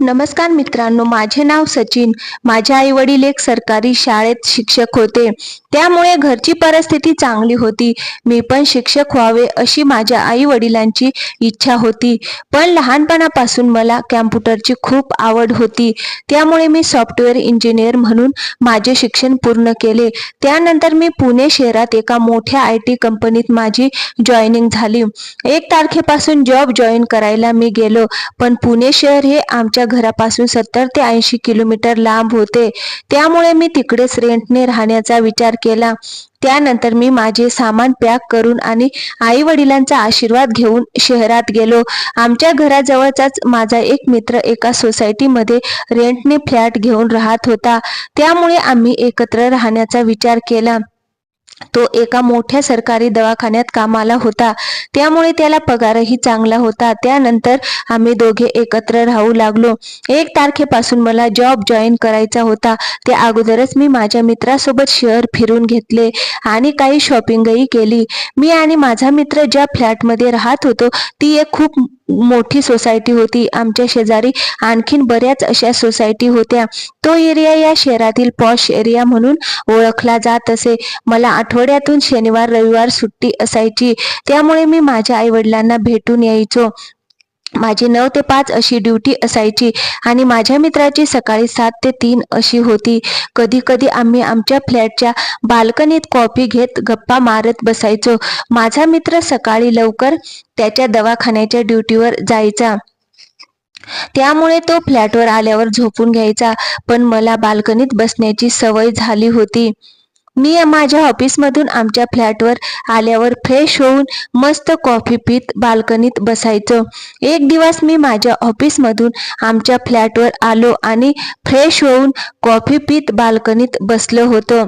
नमस्कार मित्रांनो माझे नाव सचिन. माझे आई वडील एक सरकारी शाळेत शिक्षक होते. त्यामुळे घरची परिस्थिती चांगली होती. मी पण शिक्षक व्हावे अशी माझ्या आई वडिलांची इच्छा होती. पण लहानपणापासून मला कॅम्प्युटरची खूप आवड होती. त्यामुळे मी सॉफ्टवेअर इंजिनियर म्हणून माझे शिक्षण पूर्ण केले. त्यानंतर मी पुणे शहरात एका मोठ्या आय टी कंपनीत माझी जॉईनिंग झाली. एक तारखेपासून जॉब जॉईन करायला मी गेलो. पण पुणे शहर हे आमच्या घरापासून सत्तर ते ऐंशी किलोमीटर लांब होते. त्यामुळे मी तिकडेच रेंटने राहण्याचा विचार केला. त्यानंतर मी माझे सामान पॅक करून आणि आई वडिलांचा आशीर्वाद घेऊन शहरात गेलो. आमच्या घराजवळचाच माझा एक मित्र एका सोसायटीमध्ये रेंटने फ्लॅट घेऊन राहत होता. त्यामुळे आम्ही एकत्र राहण्याचा विचार केला. तो एका मोठ्या सरकारी दवाखान्यात कामाला होता. त्यामुळे त्याला पगारही चांगला होता. त्यानंतर आम्ही दोघे एकत्र राहू लागलो. एक तारखेपासून मला जॉब जॉईन करायचा होता. त्या अगोदरच मी माझ्या मित्रासोबत शहर फिरून घेतले आणि काही शॉपिंगही केली. मी आणि माझा मित्र ज्या फ्लॅटमध्ये राहत होतो ती एक खूप मोठी सोसायटी होती आमच्या शेजारी आणखीन बऱ्याच अशा सोसायटी होत्या. तो एरिया या शहरातील पॉश एरिया म्हणून ओळखला जात असे. मला आठवड्यातून शनिवार रविवार सुट्टी असायची. त्यामुळे मी माझ्या आई वडिलांना भेटून यायचो. माझी नऊ ते पाच अशी ड्युटी असायची आणि माझ्या मित्राची सकाळी सात ते तीन अशी होती. कधी कधी आम्ही आमच्या फ्लॅटच्या बाल्कनीत कॉफी घेत गप्पा मारत बसायचो. माझा मित्र सकाळी लवकर त्याच्या दवाखान्याच्या ड्युटीवर जायचा. त्यामुळे तो फ्लॅटवर आल्यावर झोपून घ्यायचा पण मला बाल्कनीत बसण्याची सवय झाली होती. मी माझ्या ऑफिसमधून आमच्या फ्लॅटवर आल्यावर फ्रेश होऊन मस्त कॉफी पीत बाल्कनीत बसायचो. एक दिवस मी माझ्या ऑफिसमधून आमच्या फ्लॅटवर आलो आणि फ्रेश होऊन कॉफी पीत बाल्कनीत बसलो होतो.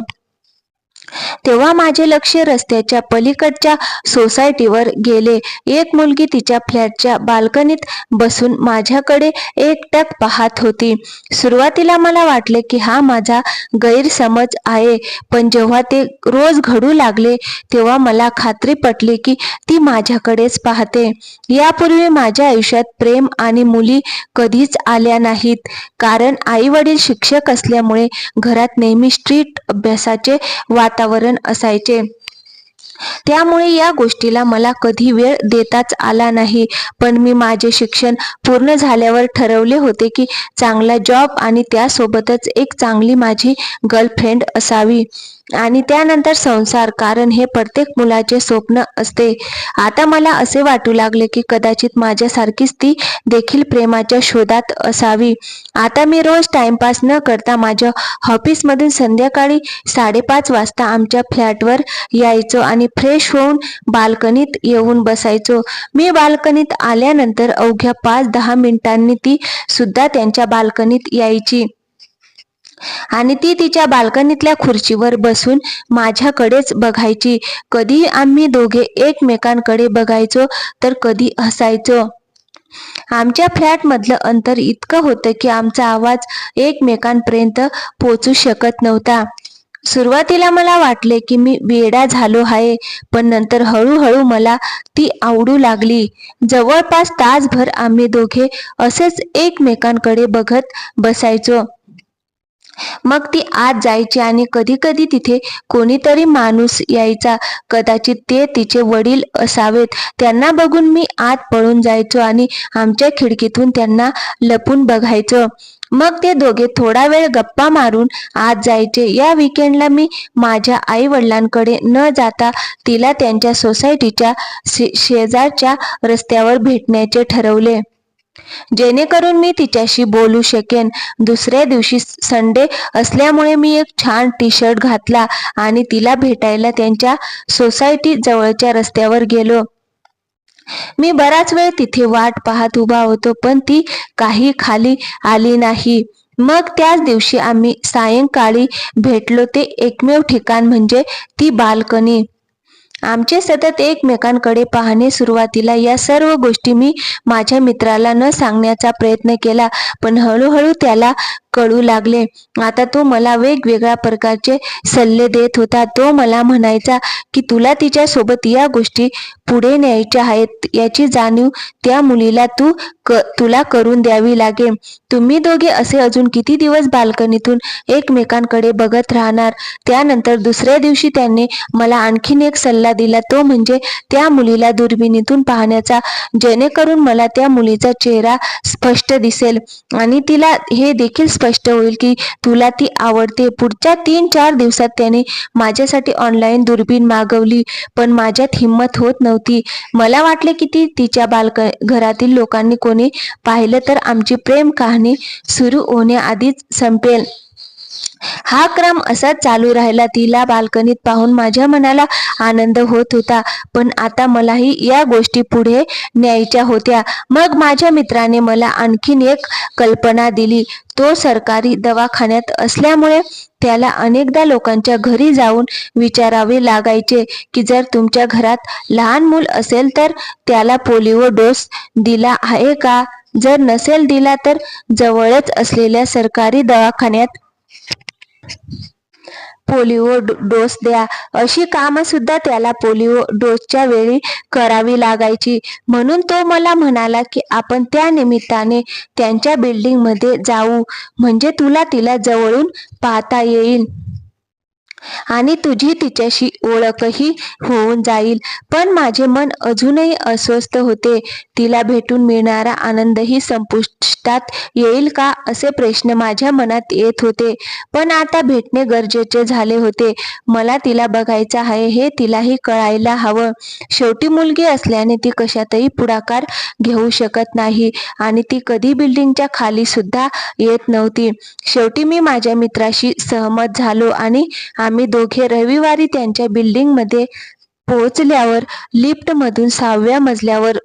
तेव्हा माझे लक्ष रस्त्याच्या पलीकडच्या सोसायटीवर गेले. एक मुलगी तिच्या फ्लॅटच्या बाल्कनीत बसून माझ्याकडे एकटक पाहत होती. सुरुवातीला मला वाटले की हा माझा गैरसमज आहे पण जेव्हा ते रोज घडू लागले तेव्हा मला खात्री पटली की ती माझ्याकडेच पाहते. यापूर्वी माझ्या आयुष्यात प्रेम आणि मुली कधीच आल्या नाहीत कारण आई वडील शिक्षक असल्यामुळे घरात नेहमी स्ट्रीट अभ्यासाचे वातावरण वातावरण असायचे. त्यामुळे या गोष्टीला मला कधी वेळ देताच आला नाही. पण मी माझे शिक्षण पूर्ण झाल्यावर ठरवले होते की चांगला जॉब आणि त्यासोबतच एक चांगली माझी गर्लफ्रेंड असावी. आणि त्यानंतर संसार कारण हे प्रत्येक मुलाचे स्वप्न असते. आता मला असे वाटू लागले की कदाचित माझ्यासारखीच ती देखील प्रेमाच्या शोधात असावी. आता मी रोज टाइमपास न करता माझ्या ऑफिसमधून संध्याकाळी साडेपाच वाजता आमच्या फ्लॅटवर यायचो आणि फ्रेश होऊन बाल्कनीत येऊन बसायचो. मी बाल्कनीत आल्यानंतर अवघ्या पाच दहा मिनिटांनी ती सुद्धा त्यांच्या बाल्कनीत यायची. आणि ती तिच्या बाल्कनीतल्या खुर्चीवर बसून माझ्याकडेच बघायची. कधी आम्ही दोघे एकमेकांकडे बघायचो तर कधी हसायचो. आमच्या फ्लॅटमधलं अंतर इतकं होतं की आमचा आवाज एकमेकांपर्यंत पोचू शकत नव्हता. सुरुवातीला मला वाटले की मी वेडा झालो आहे पण नंतर हळूहळू मला ती आवडू लागली. जवळपास तासभर आम्ही दोघे असेच एकमेकांकडे बघत बसायचो. मग ती आत जायची आणि कधी कधी तिथे कोणीतरी माणूस यायचा. कदाचित ते तिचे वडील असावेत. त्यांना बघून मी आत पळून जायचो आणि आमच्या खिडकीतून त्यांना लपून बघायचो. मग ते दोघे थोडा वेळ गप्पा मारून आत जायचे. या विकेंडला मी माझ्या आई वडिलांकडे न जाता तिला त्यांच्या सोसायटीच्या शेजारच्या रस्त्यावर भेटण्याचे ठरवले. जेणेकरून मी तिच्याशी बोलू शकेन. दुसऱ्या दिवशी संडे असल्यामुळे मी एक छान टी शर्ट घातला आणि तिला भेटायला त्यांच्या सोसायटी जवळच्या रस्त्यावर गेलो. मी बराच वेळ तिथे वाट पाहत उभा होतो पण ती काही खाली आली नाही. मग त्याच दिवशी आम्ही सायंकाळी भेटलो ते एकमेव ठिकाण म्हणजे ती बाल्कनी. आमचे सतत एकमेकांकडे पाहणे सुरुवातीला या सर्व गोष्टी मी माझ्या मित्राला न सांगण्याचा प्रयत्न केला पण हळूहळू त्याला कळू लागले. आता तो मला वेगवेगळ्या प्रकारचे सल्ले देत होता. तो मला म्हणायचा की तुला तिच्या सोबत या गोष्टी पुढे न्यायच्या आहेत. याची जाणीव त्या मुलीला तू क तुला करून द्यावी लागेल. तुम्ही दोघे असे अजून किती दिवस बाल्कनीतून एकमेकांकडे बघत राहणार त्यानंतर दुसऱ्या दिवशी त्यांनी मला आणखीन एक सल्ला दिला. तो म्हणजे त्या मुलीला दुर्बिणीतून पाहण्याचा. जेणेकरून मला त्या मुलीचा चेहरा स्पष्ट दिसेल आणि तिला हे देखील स्पष्ट होईल की तुला ती आवडते. पुढच्या तीन चार दिवसात त्याने माझ्यासाठी ऑनलाईन दुर्बीण मागवली पण माझ्यात हिंमत होत नव्हती. मला वाटले की ती तिच्या बालक घरातील लोकांनी कोणी पाहिलं तर आमची प्रेम कहाणी सुरू होण्याआधीच संपेल. हा क्रम असाच चालू राहिला तिला बाल्कनीत पाहून माझ्या मनाला आनंद होत होता. पण आता मलाही या गोष्टी पुढे न्यायच्या होत्या. मग माझ्या मित्राने मला आणखीन एक कल्पना दिली. तो सरकारी दवाखान्यात असल्यामुळे त्याला अनेकदा लोकांच्या घरी जाऊन विचारावे लागायचे की जर तुमच्या घरात लहान मूल असेल तर त्याला पोलिओ डोस दिला आहे का? जर नसेल दिला तर जवळच असलेल्या सरकारी दवाखान्यात पोलिओ डोस द्या. अशी कामं सुद्धा त्याला पोलिओ डोसच्या वेळी करावी लागायची. म्हणून तो मला म्हणाला की आपण त्या निमित्ताने त्यांच्या बिल्डिंगमध्ये जाऊ. म्हणजे तुला तिला जवळून पाहता येईल. आणि तुझी तिच्याशी ओळखही होऊन जाईल. पण माझे मन अजूनही अस्वस्थ होते. तिला भेटून मिळणारा आनंदही संपुष्टात येईल का असे प्रश्न माझ्या मनात येत होते. पण आता भेटणे गरजेचे झाले होते. मला तिला बघायचं आहे हे तिलाही कळायला हवं. शेवटी मुलगी असल्याने ती कशातही पुढाकार घेऊ शकत नाही आणि ती कधी बिल्डिंगच्या खाली सुद्धा येत नव्हती. शेवटी मी माझ्या मित्राशी सहमत झालो आणि आम्ही दोघे रविवारी त्यांच्या बिल्डिंगमध्ये पोहोचल्यावर लिफ्टमधून सहाव्या मजल्यावर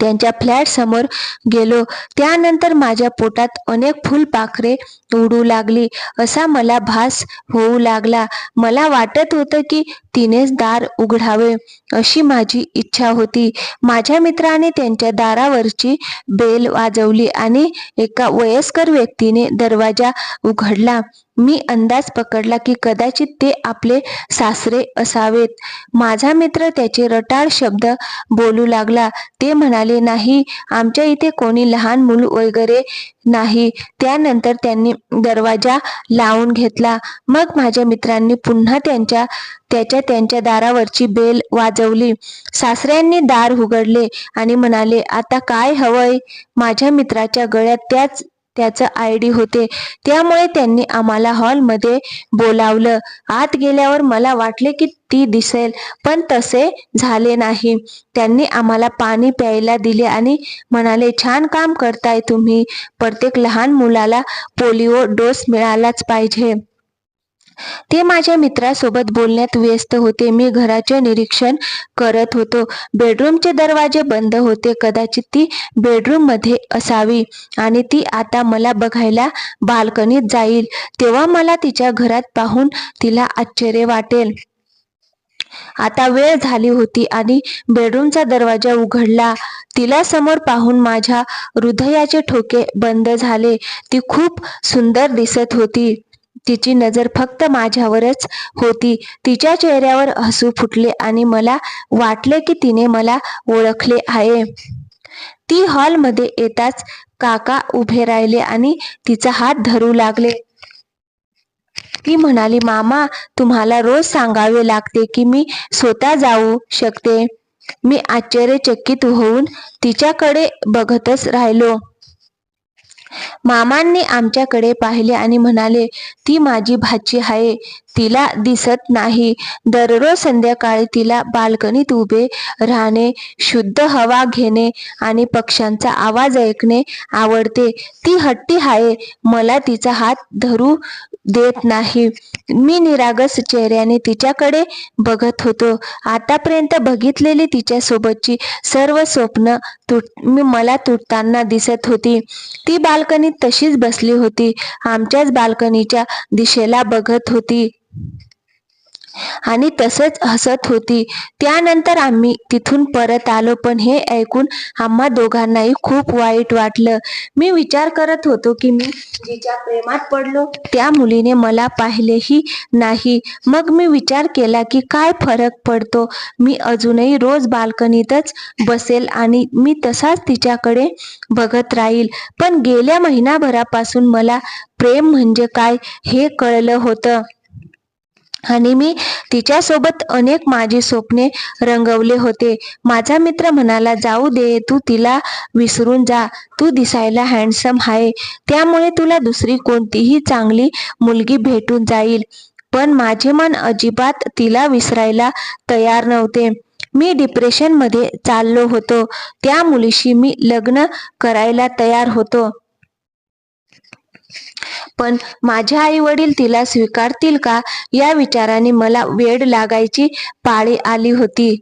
त्यांच्या फ्लॅट समोर गेलो. त्यानंतर माझ्या पोटात अनेक फुलपाखरे उडू लागली. असा मला भास होऊ लागला. मला वाटत होतं की तिनेच दार उघडावे अशी माझी इच्छा होती. माझ्या मित्राने त्यांच्या दारावरची बेल वाजवली आणि एका वयस्कर व्यक्तीने दरवाजा उघडला. मी अंदाज पकडला की कदाचित ते आपले सासरे असावेत. माझा मित्र त्याचे रटाळ शब्द बोलू लागला. ते म्हणाले नाही आमच्या इथे कोणी लहान मूल वगैरे नाही. त्यानंतर त्यांनी दरवाजा लावून घेतला. मग माझ्या मित्रांनी पुन्हा त्यांच्या त्याच्या त्यांच्या दारावरची बेल वाजवली. सासऱ्यांनी दार उघडले आणि म्हणाले आता काय हवंय? माझ्या मित्राच्या गळ्यात त्याच त्याचं आय डी होते. त्यामुळे त्यांनी आम्हाला हॉलमध्ये बोलावलं. आत गेल्यावर मला वाटले की ती दिसेल पण तसे झाले नाही. त्यांनी आम्हाला पाणी प्यायला दिले आणि म्हणाले छान काम करताय तुम्ही. प्रत्येक लहान मुलाला पोलिओ डोस मिळालाच पाहिजे. ते माझ्या मित्रासोबत बोलण्यात व्यस्त होते. मी घराचे निरीक्षण करत होतो. बेडरूमचे दरवाजे बंद होते. कदाचित ती बेडरूममध्ये असावी आणि ती आता मला बघायला बाल्कनीत जाईल. तेव्हा मला तिच्या घरात पाहून तिला आश्चर्य वाटेल. आता वेळ झाली होती आणि बेडरूमचा दरवाजा उघडला. तिला समोर पाहून माझ्या हृदयाचे ठोके बंद झाले. ती खूप सुंदर दिसत होती. तिची नजर फक्त माझ्यावरच होती. तिच्या चेहऱ्यावर हसू फुटले आणि मला वाटले की तिने मला ओळखले आहे. ती हॉलमध्ये येताच काका उभे राहिले आणि तिचा हात धरू लागले. ती म्हणाली मामा तुम्हाला रोज सांगावे लागते की मी स्वतः जाऊ शकते. मी आश्चर्यचकित होऊन तिच्याकडे बघतच राहिलो. मामांनी आमच्याकडे पाहिले आणि म्हणाले ती माझी भाची आहे तिला दिसत नाही. दररोज संध्याकाळी तिला बाल्कनीत उभे राहणे शुद्ध हवा घेणे आणि पक्ष्यांचा आवाज ऐकणे आवडते. ती हट्टी आहे मला तिचा हात धरू देत नाही. मी निरागस चेहऱ्याने तिच्याकडे बघत होतो. आतापर्यंत बघितलेली तिच्यासोबतची सर्व स्वप्न तुट मी मला तुटताना दिसत होती. ती बाल्कनीत तशीच बसली होती. आमच्याच बाल्कनीच्या दिशेला बघत होती. आणि तसंच हसत होती. त्यानंतर आम्ही तिथून परत आलो पण हे ऐकून आम्हा दोघांनाही खूप वाईट वाटलं. मी विचार करत होतो की मी जिच्या प्रेमात पडलो त्या मुलीने मला पाहिलेही नाही. मग मी विचार केला की काय फरक पडतो? मी अजूनही रोज बाल्कनीतच बसेल आणि मी तसाच तिच्याकडे बघत राहील. पण गेल्या महिनाभरापासून मला प्रेम म्हणजे काय हे कळलं होतं. आणि मी तिच्यासोबत अनेक माझी स्वप्ने रंगवले होते. माझा मित्र म्हणाला जाऊ दे तू तिला विसरून जा. तू दिसायला हँडसम आहे. त्यामुळे तुला दुसरी कोणतीही चांगली मुलगी भेटून जाईल. पण माझे मन अजिबात तिला विसरायला तयार नव्हते. मी डिप्रेशनमध्ये चाललो होतो. त्या मुलीशी मी लग्न करायला तयार होतो. पण माझे आई वडील तिला स्वीकारतील का? या विचाराने मला वेड लागायची पाळी आली होती.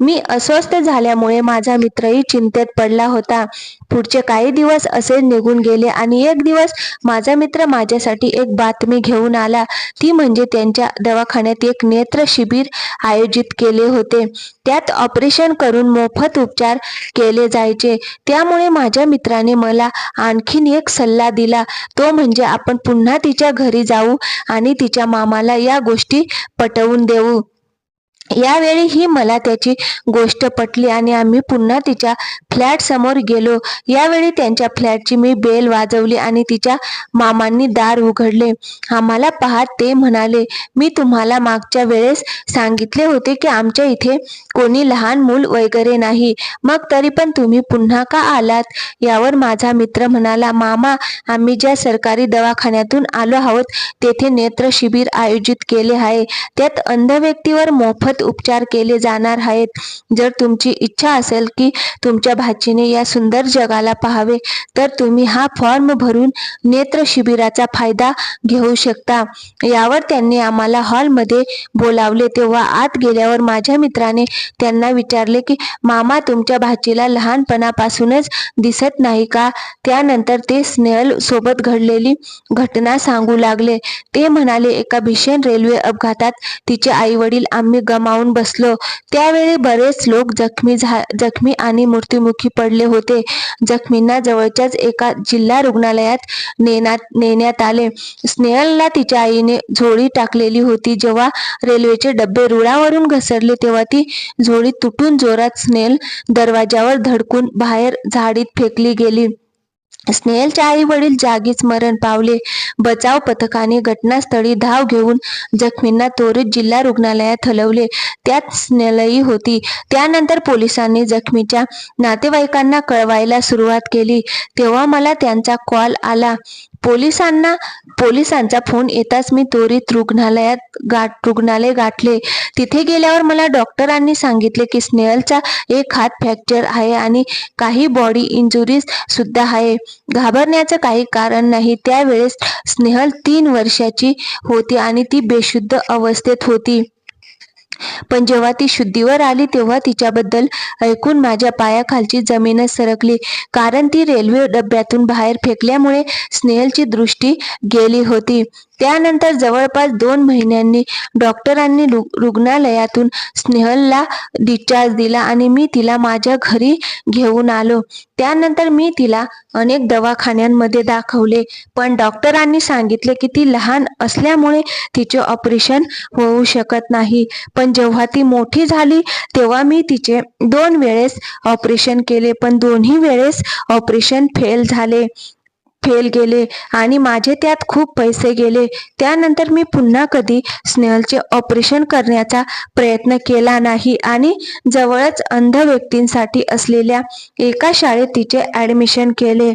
मी अस्वस्थ झाल्यामुळे माझा मित्रही चिंतेत पडला होता. पुढचे काही दिवस असे निघून गेले आणि एक दिवस माझा मित्र माझ्यासाठी एक बातमी घेऊन आला. ती म्हणजे त्यांच्या दवाखान्यात एक नेत्र शिबिर आयोजित केले होते. त्यात ऑपरेशन करून मोफत उपचार केले जायचे. त्यामुळे माझ्या मित्राने मला आणखीन एक सल्ला दिला. तो म्हणजे आपण पुन्हा तिच्या घरी जाऊ आणि तिच्या मामाला या गोष्टी पटवून देऊ. यावेळी ही मला त्याची गोष्ट पटली आणि आम्ही पुन्हा तिच्या फ्लॅट समोर गेलो. यावेळी त्यांच्या फ्लॅटची मी बेल वाजवली आणि तिच्या मामांनी दार उघडले. आम्हाला पाहत ते म्हणाले मी तुम्हाला मागच्या वेळेस सांगितले होते की आमच्या इथे कोणी लहान मूल वगैरे नाही. मग तरी पण तुम्ही पुन्हा का आलात? यावर माझा मित्र म्हणाला मामा आम्ही ज्या सरकारी दवाखान्यातून आलो आहोत तेथे नेत्र शिबिर आयोजित केले आहे. त्यात अंध व्यक्तीवर मोफत उपचार केले जाणार आहेत. जर तुमची इच्छा असेल की तुमच्या भाचीने या सुंदर जगाला पाहावे तर तुम्ही हा फॉर्म भरून नेत्र शिबिराचा फायदा घेऊ शकता. यावर त्यांनी आम्हाला हॉलमध्ये बोलावले. तेव्हा आत गेल्यावर माझ्या मित्राने त्यांना विचारले की मामा तुमच्या भाचीला लहानपणापासूनच दिसत नाही का त्यानंतर ते स्नेहल सोबत घडलेली घटना सांगू लागले. ते म्हणाले एका भीषण रेल्वे अपघातात तिचे आई वडील आम्ही गमावून बसलो. त्यावेळी बरेच लोक जखमी झा जखमी आणि मृत्युमुखी पडले होते. जखमींना जवळच्याच एका जिल्हा रुग्णालयात नेण्यात नेण्यात आले. स्नेहलला तिच्या आईने झोळी टाकलेली होती. जेव्हा रेल्वेचे डबे रुळावरून घसरले तेव्हा ती झोळी तुटून जोरात स्नेहल दरवाजावर धडकून बाहेर झाडीत फेकली गेली. स्नेहलच्या आई वडील जागीच मरण पावले. बचाव पथकाने घटनास्थळी धाव घेऊन जखमींना त्वरित जिल्हा रुग्णालयात हलवले. त्यात स्नेहलही होती. त्यानंतर पोलिसांनी जखमीच्या नातेवाईकांना कळवायला सुरुवात केली. तेव्हा मला त्यांचा कॉल आला. पोलिसांना पोलिसांचा फोन येताच मी त्वरित रुग्णालयात गाठ रुग्णालय गाठले. तिथे गेल्यावर मला डॉक्टरांनी सांगितले की स्नेहलचा एक हात फ्रॅक्चर आहे आणि काही बॉडी इंजुरीज सुद्धा आहे. घाबरण्याचं काही कारण नाही. त्यावेळेस स्नेहल तीन वर्षाची होती आणि ती बेशुद्ध अवस्थेत होती. पण जेव्हा ती शुद्धीवर आली तेव्हा तिच्याबद्दल ऐकून माझ्या पायाखालची जमीनच सरकली. कारण ती रेल्वे डब्यातून बाहेर फेकल्यामुळे स्नेहलची दृष्टी गेली होती. त्यानंतर जवळपास दोन महिन्यांनी डॉक्टरांनी रुग्णालयातून स्नेहलला डिस्चार्ज दिला आणि मी तिला माझ्या घरी घेऊन आलो. त्यानंतर मी तिला अनेक दवाखान्यांमध्ये दाखवले पण डॉक्टरांनी सांगितले की ती लहान असल्यामुळे तिचे ऑपरेशन होऊ शकत नाही. पण जेव्हा ती मोठी झाली तेव्हा मी तिचे दोन वेळेस ऑपरेशन केले पण दोन्ही वेळेस ऑपरेशन फेल झाले फेल गेले आणि माझे त्यात खूप पैसे गेले. त्यानंतर मी पुन्हा कधी स्नेहलचे ऑपरेशन करण्याचा प्रयत्न केला नाही आणि जवळच अंध व्यक्तींसाठी असलेल्या एका शाळेत तिचे ॲडमिशन केले.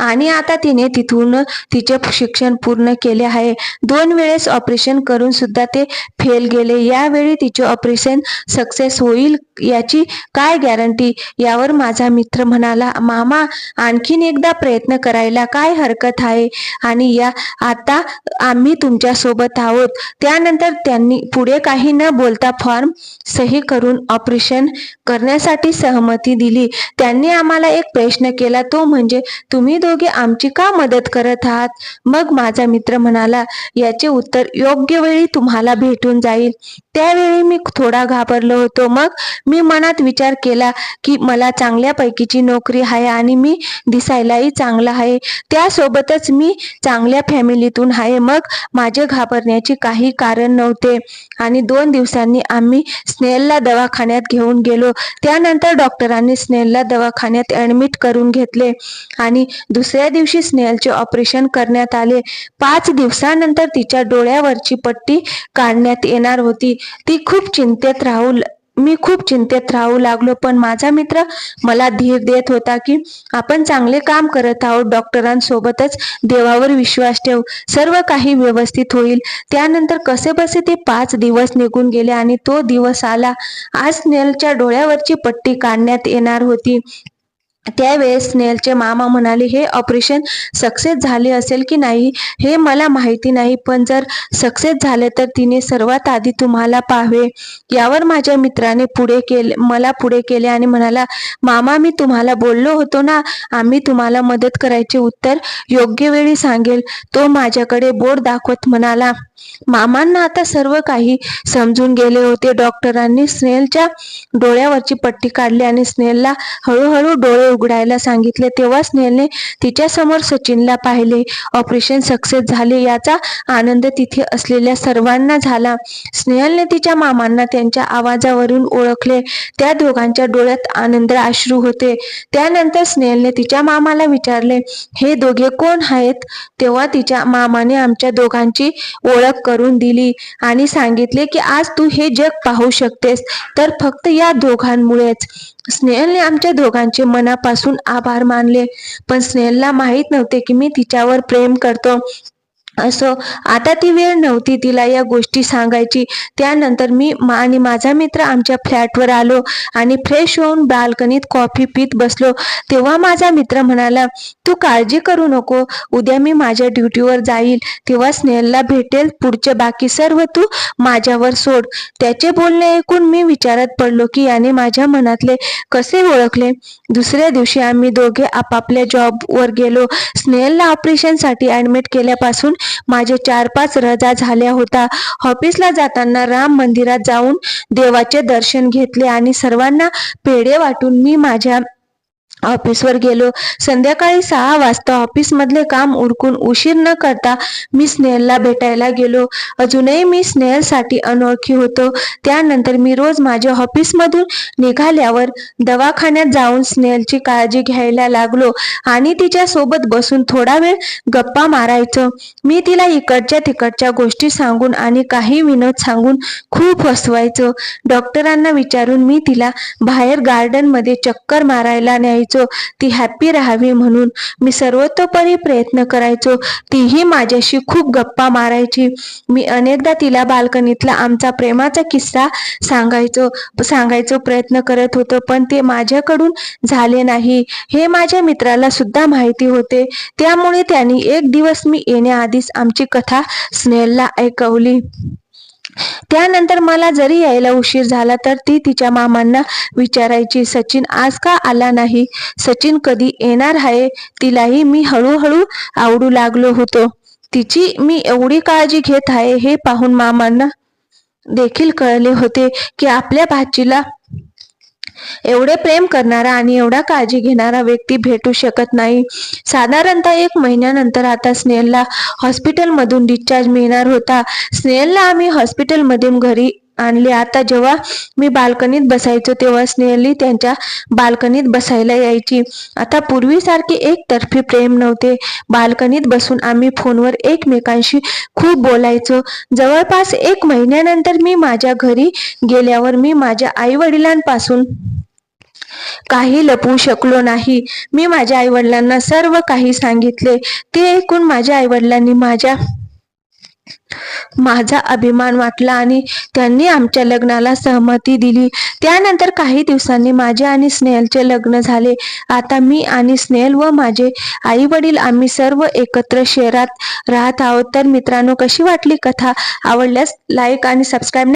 आणि आता तिने तिथून तिचे शिक्षण पूर्ण केले आहे. दोन वेळेस ऑपरेशन करून सुद्धा ते फेल गेले. यावेळी तिचे ऑपरेशन सक्सेस होईल याची काय गॅरंटी यावर माझा मित्र म्हणाला मामा आणखीन एकदा प्रयत्न करायला काय हरकत आहे? आणि या आता आम्ही तुमच्यासोबत आहोत. त्यानंतर त्यांनी पुढे काही न बोलता फॉर्म सही करून ऑपरेशन करण्यासाठी सहमती दिली. त्यांनी आम्हाला एक प्रश्न केला तो म्हणजे तुम्ही दोघे आमची का मदत करत आहात? मग माझा मित्र म्हणाला याचे उत्तर योग्य वेळी तुम्हाला भेटून जाईल. त्यावेळी मी थोडा घाबरलो होतो. मग मी मनात विचार केला की मला चांगल्यापैकीची नोकरी आहे आणि मी दिसायलाही चांगला आहे. त्यासोबतच मी चांगल्या फॅमिलीतून आहे. मग माझे घाबरण्याचे काही कारण नव्हते. आणि दोन दिवसांनी आम्ही स्नेहलला दवाखान्यात घेऊन गेलो. त्यानंतर डॉक्टरांनी स्नेहलला दवाखान्यात ऍडमिट करून घेतले. आणि आणि दुसऱ्या दिवशी स्नेहलचे ऑपरेशन करण्यात आले. पाच दिवसानंतर तिच्या डोळ्यावरची पट्टी काढण्यात येणार होती. ती खूप चिंतेत राहू मी खूप चिंतेत राहू लागलो पण माझा मित्र मला धीर देत होता की आपण चांगले काम करत आहोत डॉक्टरांसोबतच देवावर विश्वास ठेव. सर्व काही व्यवस्थित होईल. त्यानंतर कसे बसे ते पाच दिवस निघून गेले आणि तो दिवस आला. आज स्नेलच्या डोळ्यावरची पट्टी काढण्यात येणार होती. त्यावेळेस स्नेलचे मामा म्हणाले हे ऑपरेशन सक्सेस झाले असेल की नाही हे मला माहिती नाही पण जर सक्सेस झाले तर तिने सर्वात आधी तुम्हाला पाहावे. यावर माझ्या मित्राने पुढे केले मला पुढे केले आणि म्हणाला मामा मी तुम्हाला बोललो होतो ना आम्ही तुम्हाला मदत करायचे उत्तर योग्य वेळी सांगेल. तो माझ्याकडे बोर्ड दाखवत म्हणाला मामांना आता सर्व काही समजून गेले होते. डॉक्टरांनी स्नेलच्या डोळ्यावरची पट्टी काढली आणि स्नेलला हळूहळू डोळे उघडायला सांगितले. तेव्हा स्नेहलने तिच्या समोर सचिनला पाहिले. ऑपरेशन सक्सेस झाले याचा आनंद तिथे असलेल्या सर्वांना झाला. स्नेहलने तिच्या मामांना त्यांच्या आवाजावरून ओळखले. त्या दोघांच्या डोळ्यात आनंद अश्रू होते. त्यानंतर स्नेहलने तिच्या मामाला विचारले हे दोघे कोण आहेत? तेव्हा तिच्या मामाने आमच्या दोघांची ओळख करून दिली आणि सांगितले की आज तू हे जग पाहू शकतेस तर फक्त या दोघांमुळेच. स्नेहलने आमच्या दोघांचे मनापासून आभार मानले. पण स्नेहलला माहीत नव्हते की मी तिच्यावर प्रेम करतो. असो आता ती वेळ नव्हती तिला या गोष्टी सांगायची. त्यानंतर मी मा- आणि माझा मित्र आमच्या फ्लॅटवर आलो आणि फ्रेश होऊन बाल्कनीत कॉफी पीत बसलो. तेव्हा माझा मित्र म्हणाला तू काळजी करू नको. उद्या मी माझ्या ड्युटीवर जाईल. तेव्हा स्नेहलला भेटेल पुढचे बाकी सर्व तू माझ्यावर सोड. त्याचे बोलणे ऐकून मी विचारात पडलो की याने माझ्या मनातले कसे ओळखले? दुसऱ्या दिवशी आम्ही दोघे आपापल्या जॉबवर गेलो. स्नेहलला ऑपरेशनसाठी ॲडमिट केल्यापासून माझे चार पाच रजा झाल्या होता. ऑफिसला जाताना राम मंदिरात जाऊन देवाचे दर्शन घेतले आणि सर्वांना पेढे वाटून मी माझ्या ऑफिसवर गेलो. संध्याकाळी सहा वाजता ऑफिस मधले काम उरकून उशीर न करता मी स्नेहलला भेटायला गेलो. अजूनही मी स्नेहलसाठी अनोळखी होतो. त्यानंतर मी रोज माझ्या ऑफिसमधून निघाल्यावर दवाखान्यात जाऊन स्नेहलची काळजी घ्यायला लागलो आणि तिच्या सोबत बसून थोडा वेळ गप्पा मारायचो. मी तिला इकडच्या तिकडच्या गोष्टी सांगून आणि काही विनोद सांगून खूप हसवायचो. डॉक्टरांना विचारून मी तिला बाहेर गार्डनमध्ये चक्कर मारायला न्यायचो ती हॅप्पी राहावी म्हणून मी सर्वतोपरी प्रयत्न करायचो. तीही माझ्याशी खूप गप्पा मारायची. मी अनेकदा तिला बाल्कनीतला आमचा प्रेमाचा किस्सा सांगायचो सांगायचो प्रयत्न करत होतो पण ते माझ्याकडून झाले नाही. हे माझ्या मित्राला सुद्धा माहिती होते. त्यामुळे त्यांनी एक दिवस मी येण्याआधीच आमची कथा स्नेहलला ऐकवली. त्यानंतर मला जरी यायला उशीर झाला तर ती तिच्या मामांना विचारायची सचिन आज का आला नाही? सचिन कधी येणार आहे? तिलाही मी हळूहळू आवडू लागलो होतो. तिची मी एवढी काळजी घेत आहे हे पाहून मामांना देखील कळले होते की आपल्या भाचीला एवढे प्रेम करणारा आणि एवढा काळजी घेणारा व्यक्ती भेटू शकत नाही. साधारणतः एक महिन्यानंतर आता स्नेहलला हॉस्पिटलमधून डिस्चार्ज मिळणार होता. स्नेहलला आम्ही हॉस्पिटलमधून घरी आणले. आता जेव्हा मी बाल्कनीत बसायचो तेव्हा स्नेहली त्यांच्या बाल्कनीत बसायला यायची. आता पूर्वीसारखे एकतर्फी प्रेम नव्हते. बाल्कनीत बसून आम्ही फोनवर एकमेकांशी खूप बोलायचो. जवळपास एक महिन्यानंतर मी माझ्या घरी गेल्यावर मी माझ्या आई वडिलांपासून काही लपवू शकलो नाही. मी माझ्या आई वडिलांना सर्व काही सांगितले. ते ऐकून माझ्या आई वडिलांनी माझ्या माझा अभिमान वाटला आणि त्यांनी आमच्या लग्नाला सहमती दिली. त्यानंतर काही दिवसांनी माझे आणि स्नेहलचे लग्न झाले. आता मी आणि स्नेहल व माझे आई वडील आम्ही सर्व एकत्र शहरात राहत आहोत. तर मित्रांनो कशी वाटली कथा? आवडल्यास लाईक आणि सबस्क्राईब